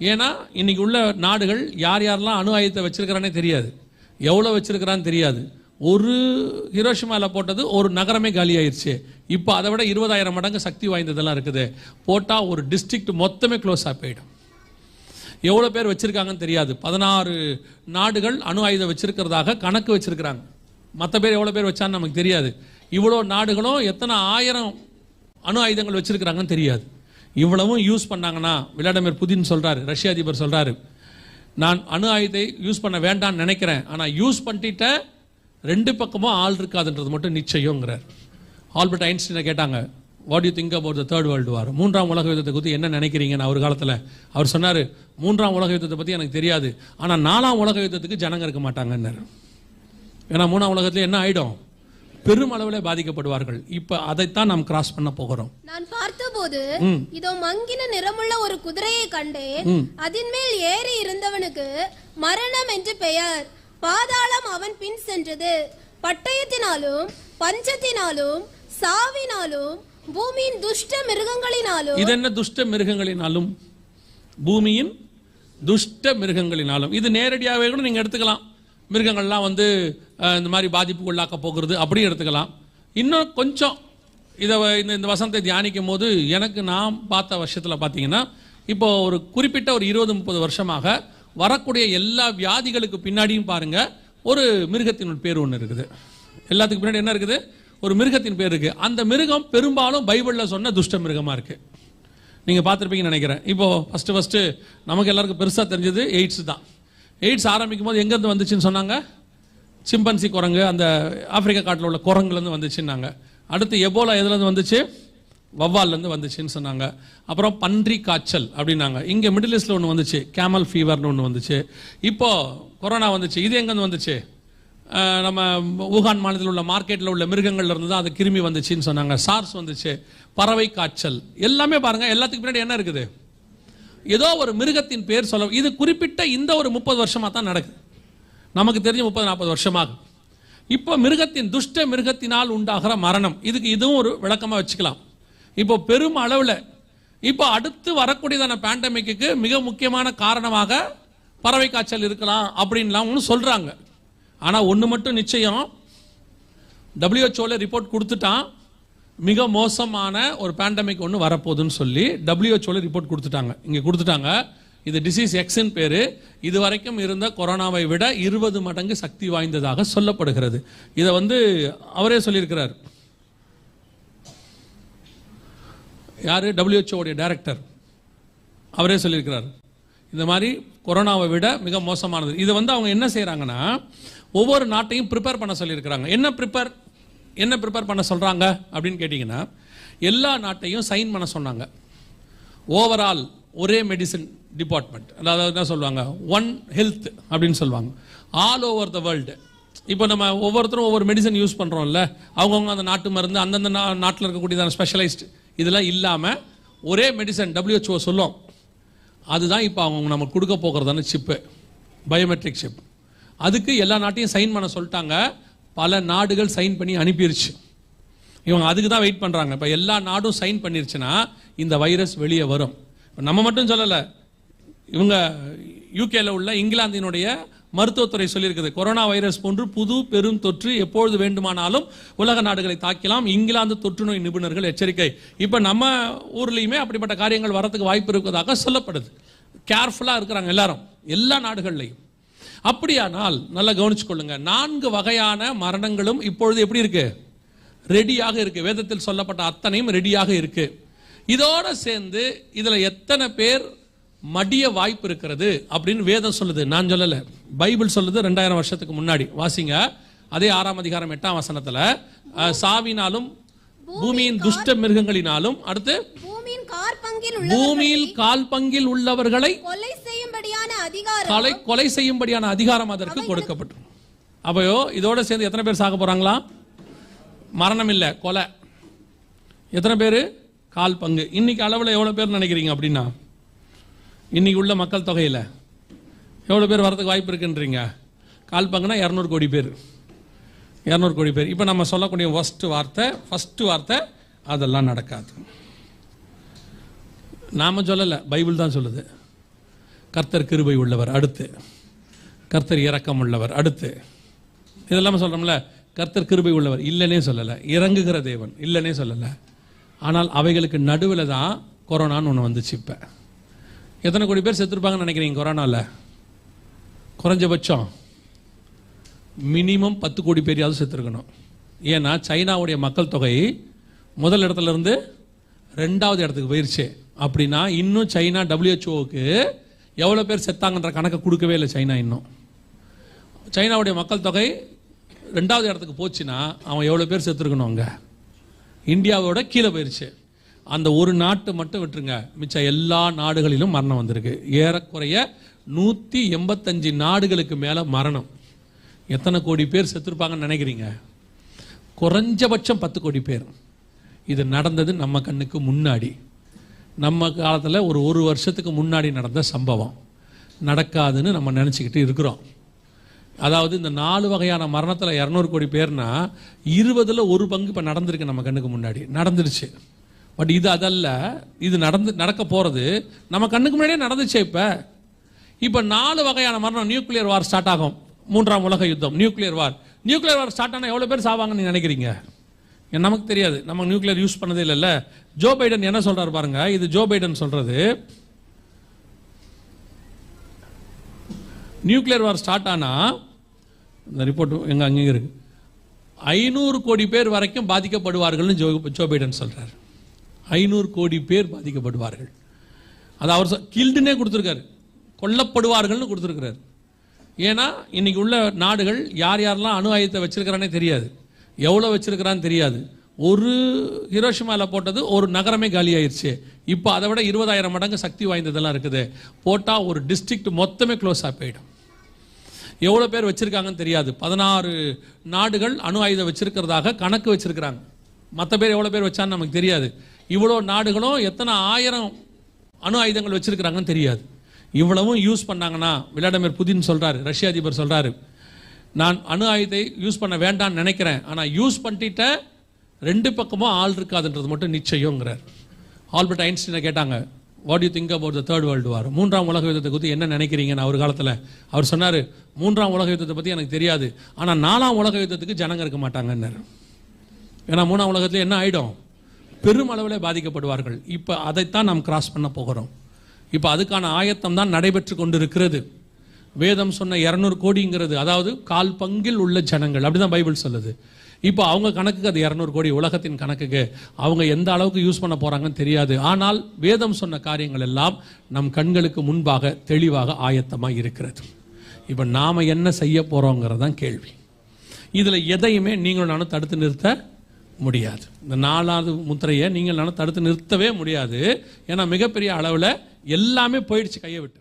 ஏன்னா இன்னைக்கு உள்ள நாடுகள் யார் யாரெல்லாம் அணு ஆயுதத்தை வச்சிருக்கிறானே தெரியாது. எவ்வளோ வச்சிருக்கிறான்னு தெரியாது. ஒரு ஹிரோஷிமாவில் போட்டது ஒரு நகரமே காலி ஆயிடுச்சு இப்போ அதை விட இருபதாயிரம் மடங்கு சக்தி வாய்ந்ததெல்லாம் இருக்குது. போட்டால் ஒரு டிஸ்ட்ரிக்ட் மொத்தமே க்ளோஸாக போயிடும். எவ்வளோ பேர் வச்சுருக்காங்கன்னு தெரியாது. பதினாறு நாடுகள் அணு ஆயுதம் வச்சுருக்கிறதாக கணக்கு வச்சுருக்கிறாங்க. மற்ற பேர் எவ்வளோ பேர் வச்சான்னு நமக்கு தெரியாது. இவ்வளோ நாடுகளும் எத்தனை ஆயிரம் அணு ஆயுதங்கள் வச்சுருக்கிறாங்கன்னு தெரியாது. இவ்வளவும் யூஸ் பண்ணாங்கன்னா விளாடிமிர் புதின் சொல்கிறாரு ரஷ்ய அதிபர் சொல்கிறாரு நான் அணு ஆயுதத்தை யூஸ் பண்ண வேண்டாம்னு நினைக்கிறேன் ஆனால் யூஸ் பண்ணிட்ட ரெண்டு பக்கமும் ஆள் இருக்காதுன்றது மட்டும் நிச்சயங்கிறார். ஆல்பர்ட் ஐன்ஸ்டீனை கேட்டாங்க what you think about the third world war மூன்றாம் உலக யுத்தத்தை பற்றி என்ன நினைக்கிறீங்கன்னு அவர் காலத்தில்? அவர் சொன்னார் மூன்றாம் உலக யுத்தத்தை பற்றி எனக்கு தெரியாது ஆனால் நாலாம் உலக யுத்தத்துக்கு ஜனங்க இருக்க மாட்டாங்கன்னாரு. ஏன்னா மூணாம் உலகத்தில் என்ன ஆகிடும் பெரும் அளவில் பாதிக்கப்படுவார்கள். இப்போ அதைத்தான் நாம் கிராஸ் பண்ண போகிறோம். நான் பார்த்தபோது இதோ மங்கின நிறமுள்ள ஒரு குதிரையை கண்டேன். அதன் மேல் ஏறி இருந்தவனுக்கு மரணம் என்று பெயர். பாதாளம் அவன் பின் சென்றது. பட்டயத்தினாலும் பஞ்சத்தினாலும் சாவினாலும் பூமியின் துஷ்ட மிருகங்களினாலும். இது என்ன துஷ்ட மிருகங்களினாலும்? பூமியின் துஷ்ட மிருகங்களினாலும். இது நேரடியாகவே கூட நீங்கள் எடுத்துக்கலாம். மிருகங்கள்லாம் வந்து இந்த மாதிரி பாதிப்புக்குள்ளாக்க போகிறது அப்படியும் எடுத்துக்கலாம். இன்னும் கொஞ்சம் இதை வ- இந்த இந்த வசனத்தை தியானிக்கும் போது எனக்கு நான் பார்த்த வருஷத்தில் பார்த்தீங்கன்னா இப்போ ஒரு குறிப்பிட்ட ஒரு இருபது முப்பது வருஷமாக வரக்கூடிய எல்லா வியாதிகளுக்கு பின்னாடியும் பாருங்க ஒரு மிருகத்தின் பேர் ஒன்று இருக்குது. எல்லாத்துக்கு பின்னாடி என்ன இருக்குது? ஒரு மிருகத்தின் பேர் இருக்குது அந்த மிருகம் பெரும்பாலும் பைபிளில் சொன்ன துஷ்ட மிருகமாக இருக்குது நீங்கள் பார்த்துருப்பீங்கன்னு நினைக்கிறேன். இப்போது ஃபஸ்ட்டு ஃபஸ்ட்டு நமக்கு எல்லாருக்கும் பெருசாக தெரிஞ்சது எய்ட்ஸ் தான். எய்ட்ஸ் ஆரம்பிக்கும் போது எங்கேருந்து வந்துச்சுன்னு சொன்னாங்க? சிம்பன்சி குரங்கு அந்த ஆப்பிரிக்கா காட்டில் உள்ள குரங்குலேருந்து வந்துச்சுன்னாங்க. அடுத்து எபோலா எதுலேருந்து வந்துச்சு? வவ்வால்லேருந்து வந்துச்சுன்னு சொன்னாங்க. அப்புறம் பன்றி காய்ச்சல் அப்படின்னாங்க. இங்கே மிடில் ஈஸ்டில் ஒன்று வந்துச்சு. கேமல் ஃபீவர்னு ஒன்று வந்துச்சு. இப்போது கொரோனா வந்துச்சு. இது எங்கேருந்து வந்துச்சு? நம்ம ஊகான் மாநிலத்தில் உள்ள மார்க்கெட்டில் உள்ள மிருகங்கள்ல இருந்து தான் அது கிருமி வந்துச்சுன்னு சொன்னாங்க. சார்ஸ் வந்துச்சு. பறவை காய்ச்சல். எல்லாமே பாருங்கள் எல்லாத்துக்கு பின்னாடி என்ன இருக்குது? ஏதோ ஒரு மிருகத்தின் பேர் சொல்ல இது குறிப்பிட்ட இந்த ஒரு முப்பது வருஷமாக தான் நடக்குது. நமக்கு தெரிஞ்ச முப்பது நாற்பது வருஷமாக இப்போ மிருகத்தின் துஷ்ட மிருகத்தினால் உண்டாகிற மரணம் இதுக்கு இதுவும் ஒரு விளக்கமாக வச்சுக்கலாம். இப்போ பெரும் அளவில் இப்போ அடுத்து வரக்கூடியதான பேண்டமிக்கு மிக முக்கியமான காரணமாக பறவை காய்ச்சல் இருக்கலாம் அப்படின்லாம் ஒன்று சொல்கிறாங்க ஆனால் ஒன்று மட்டும் நிச்சயம் டபிள்யூஹெச்ஓவில் ரிப்போர்ட் கொடுத்துட்டான். மிக மோசமான ஒரு பேண்டமிக் ஒன்று வரப்போகுதுன்னு சொல்லி டபிள்யூஹெச்ஓவில் ரிப்போர்ட் கொடுத்துட்டாங்க. இங்கே கொடுத்துட்டாங்க. இது டிசீஸ் எக்ஸின் பேர். இது வரைக்கும் இருந்த கொரோனாவை விட இருபது மடங்கு சக்தி வாய்ந்ததாக சொல்லப்படுகிறது. இதை வந்து அவரே சொல்லியிருக்கிறார். யார்? டபிள்யூஹெச்ஓடைய டைரக்டர் அவரே சொல்லியிருக்கிறார். இந்த மாதிரி கொரோனாவை விட மிக மோசமானது. இதை வந்து அவங்க என்ன செய்கிறாங்கன்னா ஒவ்வொரு நாட்டையும் ப்ரிப்பேர் பண்ண சொல்லியிருக்கிறாங்க. என்ன ப்ரிப்பேர் என்ன ப்ரிப்பேர் பண்ண சொல்கிறாங்க அப்படின்னு கேட்டிங்கன்னா எல்லா நாட்டையும் சைன் பண்ண சொன்னாங்க. ஓவரால் ஒரே மெடிசன் டிபார்ட்மெண்ட் அதாவது என்ன சொல்லுவாங்க? ஒன் ஹெல்த் அப்படின்னு சொல்லுவாங்க. ஆல் ஓவர் த வேர்ல்டு இப்போ நம்ம ஒவ்வொருத்தரும் ஒவ்வொரு மெடிசன் யூஸ் பண்ணுறோம்ல அவங்கவுங்க அந்த நாட்டு மருந்து அந்தந்த நா நாட்டில் இருக்கக்கூடியதான ஸ்பெஷலைஸ்ட் இதெல்லாம் இல்லாமல் ஒரே மெடிசன் டபிள்யூஹெச்ஓ சொல்லும். அதுதான் இப்போ அவங்க நம்ம கொடுக்க போகிறதான சிப்பு பயோமெட்ரிக் சிப் அதுக்கு எல்லா நாட்டையும் சைன் பண்ண சொல்லிட்டாங்க. பல நாடுகள் சைன் பண்ணி அனுப்பிருச்சு. இவங்க அதுக்கு தான் வெயிட் பண்ணுறாங்க இப்போ எல்லா நாடும் சைன் பண்ணிருச்சுன்னா இந்த வைரஸ் வெளியே வரும். இப்போ நம்ம மட்டும் சொல்லலை. இவங்க யூகேல உள்ள இங்கிலாந்தினுடைய மருத்துவத்துறை சொல்லியிருக்குது. கொரோனா வைரஸ் போன்று புது பெரும் தொற்று எப்பொழுது வேண்டுமானாலும் உலக நாடுகளை தாக்கலாம். இங்கிலாந்து தொற்று நோய் நிபுணர்கள் எச்சரிக்கை. இப்போ நம்ம ஊர்லேயுமே அப்படிப்பட்ட காரியங்கள் வரத்துக்கு வாய்ப்பு இருப்பதாக சொல்லப்படுது. கேர்ஃபுல்லாக இருக்கிறாங்க எல்லாரும். எல்லா நாடுகள்லையும். அப்படியானால் நல்லா கவனிச்சுக்கொள்ளுங்க. நான்கு வகையான மரணங்களும் இப்பொழுது எப்படி இருக்கு? ரெடியாக இருக்கு. வேதத்தில் சொல்லப்பட்ட அத்தனையும் ரெடியாக இருக்கு. இதோட சேர்ந்து இதுல எத்தனை பேர் மடிய வாய்ப்பு இருக்கிறது அப்படின்னு வேதம் சொல்லுது. நான் சொல்லல. பைபிள் சொல்லுது ரெண்டாயிரம் வருஷத்துக்கு முன்னாடி. வாசிங்க. அதே ஆறாம் அதிகாரம் எட்டாம் வசனத்துல சாவினாலும் பூமியின் துஷ்ட மிருகங்களினாலும் அடுத்து பூமியில் கால் பங்கில் உள்ளவர்களை கொலை அதிகாரம் கொலை கொலை செய்யும்படியான அதிகாரம் அதற்கு கொடுக்கப்பட்டது அப்போ இதோட சேர்ந்து எத்தனை பேர் சாக போறாங்களா? மரணம் இல்ல கொலை. எத்தனை பேர்? கால் பங்கு. இன்னைக்கு அளவில் எவ்வளோ பேர் நினைக்கிறீங்க அப்படின்னா? இன்னைக்கு உள்ள மக்கள் தொகையில். எவ்வளோ பேர் வரதுக்கு வாய்ப்பு இருக்குன்றீங்க? கால் பங்குனா இரநூறு கோடி பேர். இரநூறு கோடி பேர். இப்போ நம்ம சொல்லக்கூடிய ஃபர்ஸ்ட் வார்த்தை ஃபர்ஸ்ட் வார்த்தை அதெல்லாம் நடக்காது. நாம சொல்லலை பைபிள் தான் சொல்லுது. கர்த்தர் கிருபை உள்ளவர் அடுத்து. கர்த்தர் இறக்கம் உள்ளவர் அடுத்து. இதெல்லாம் சொல்கிறோம்ல கர்த்தர் கிருபை உள்ளவர் இல்லைன்னே சொல்லலை. இறங்குகிற தேவன் இல்லைன்னே சொல்லலை. ஆனால் அவைகளுக்கு நடுவில் தான் கொரோனான்னு ஒன்று வந்துச்சு இப்போ. எத்தனை கோடி பேர் செத்துருப்பாங்கன்னு நினைக்கிறீங்க கொரோனாவில் குறைஞ்சபட்சம் மினிமம் பத்து கோடி பேரையாவது செத்துருக்கணும். ஏன்னா சைனாவுடைய மக்கள் தொகை முதல் இடத்துலேருந்து ரெண்டாவது இடத்துக்கு போயிடுச்சு அப்படின்னா இன்னும் சைனா டபிள்யூஹெச்ஓவுக்கு எவ்வளோ பேர் செத்தாங்கன்ற கணக்கை கொடுக்கவே இல்லை சைனா இன்னும். சைனாவுடைய மக்கள் தொகை ரெண்டாவது இடத்துக்கு போச்சுன்னா அவன் எவ்வளோ பேர் செத்துருக்கணும் அங்கே? இந்தியாவோட கீழே போயிருச்சு. அந்த ஒரு நாட்டு மட்டும் விட்டுருங்க. மிச்ச எல்லா நாடுகளிலும் மரணம் வந்திருக்கு. ஏறக்குறைய நூற்றி எண்பத்தஞ்சு நாடுகளுக்கு மேலே மரணம். எத்தனை கோடி பேர் செத்துருப்பாங்கன்னு நினைக்கிறீங்க? குறைஞ்சபட்சம் பத்து கோடி பேர். இது நடந்தது நம்ம கண்ணுக்கு முன்னாடி. நம்ம காலத்தில் ஒரு ஒரு வருஷத்துக்கு முன்னாடி நடந்த சம்பவம். நடக்காதுன்னு நம்ம நினச்சிக்கிட்டு இருக்கிறோம். அதாவது இந்த நாலு வகையான மரணத்தில் இரநூறு கோடி பேர்னா இருபதில் ஒரு பங்கு இப்போ நடந்திருக்கு நம்ம கண்ணுக்கு முன்னாடி. நடந்துருச்சு. பட் இது அதல்ல. இது நடந்து நடக்க போகிறது நம்ம கண்ணுக்கு முன்னாடியே நடந்துச்சு இப்போ. இப்போ நாலு வகையான மரணம் நியூக்ளியர் வார் ஸ்டார்ட் ஆகும். மூன்றாம் உலக யுத்தம் nuclear war. Nuclear war start ஆனால் எவ்வளோ பேர் சாவாங்கன்னு நினைக்கிறீங்க? நமக்கு தெரியாது. நம்ம நியூக்ளியர் யூஸ் பண்ணதே இல்லைல்ல. ஜோ பைடன் என்ன சொல்றாரு பாருங்க. இது ஜோ பைடன் சொல்றது. நியூக்ளியர் வார் ஸ்டார்ட் ஆனா இந்த ரிப்போர்ட் எங்க அங்கே இருக்கு. ஐநூறு கோடி பேர் வரைக்கும் பாதிக்கப்படுவார்கள்னு ஜோ ஜோ பைடன் சொல்றாரு. ஐநூறு கோடி பேர் பாதிக்கப்படுவார்கள். அது அவர் கில்டுனே கொடுத்துருக்காரு. கொல்லப்படுவார்கள்னு கொடுத்துருக்கிறார். ஏன்னா இன்னைக்கு உள்ள நாடுகள் யார் யாரெல்லாம் அணு ஆயுதத்தை வச்சிருக்கிறானே தெரியாது. எவ்வளோ வச்சுருக்கிறான்னு தெரியாது. ஒரு ஹிரோஷிமாவில் போட்டது ஒரு நகரமே காலி ஆயிருச்சு. இப்போ அதை விட இருபதாயிரம் மடங்கு சக்தி வாய்ந்ததெல்லாம் இருக்குது. போட்டால் ஒரு டிஸ்ட்ரிக்ட் மொத்தமே க்ளோஸ் போயிடும். எவ்வளோ பேர் வச்சுருக்காங்கன்னு தெரியாது. பதினாறு நாடுகள் அணு ஆயுதம் வச்சுருக்கிறதாக கணக்கு வச்சுருக்கிறாங்க. மற்ற பேர் எவ்வளோ பேர் வச்சான்னு நமக்கு தெரியாது. இவ்வளோ நாடுகளும் எத்தனை ஆயிரம் அணு ஆயுதங்கள் வச்சுருக்கிறாங்கன்னு தெரியாது. இவ்வளவும் யூஸ் பண்ணாங்கன்னா விளாடிமிர் புதின் சொல்கிறார் ரஷ்ய அதிபர் சொல்கிறாரு நான் அணு ஆயுதத்தை யூஸ் பண்ண வேண்டாம்னு நினைக்கிறேன். ஆனால் யூஸ் பண்ணிட்ட ரெண்டு பக்கமும் ஆள் இருக்காதுன்றது மட்டும் நிச்சயங்கிறார். ஆல்பர்ட் ஐன்ஸ்டீனை கேட்டாங்க what you think about the third world war மூன்றாம் உலக யுத்தத்தை பற்றி என்ன நினைக்கிறீங்கன்னு அவர் காலத்தில் அவர் சொன்னார் மூன்றாம் உலக யுத்தத்தை பற்றி எனக்கு தெரியாது. ஆனால் நாலாம் உலக யுத்தத்துக்கு ஜனங்க இருக்க மாட்டாங்கன்னார். ஏன்னா மூணாம் உலகத்தில் என்ன ஆகிடும் பெருமளவில் பாதிக்கப்படுவார்கள். இப்போ அதைத்தான் நாம் கிராஸ் பண்ண போகிறோம். இப்போ அதுக்கான ஆயத்தம் தான் நடைபெற்று கொண்டிருக்கிறது. வேதம் சொன்ன இரநூறு கோடிங்கிறது அதாவது கால் பங்கில் உள்ள ஜனங்கள் அப்படிதான் பைபிள் சொல்லுது. இப்போ அவங்க கணக்குக்கு அது இரநூறு கோடி உலகத்தின் கணக்குக்கு. அவங்க எந்த அளவுக்கு யூஸ் பண்ண போறாங்கன்னு தெரியாது. ஆனால் வேதம் சொன்ன காரியங்கள் எல்லாம் நம் கண்களுக்கு முன்பாக தெளிவாக ஆயத்தமாக இருக்கிறது. இப்போ நாம் என்ன செய்ய போகிறோங்கிறது தான் கேள்வி. இதில் எதையுமே நீங்களும் நானும் தடுத்து நிறுத்த முடியாது. இந்த நாலாவது முத்திரையை நீங்கள் நானும் தடுத்து நிறுத்தவே முடியாது. ஏன்னா மிகப்பெரிய அளவில் எல்லாமே போயிடுச்சு கையை விட்டு.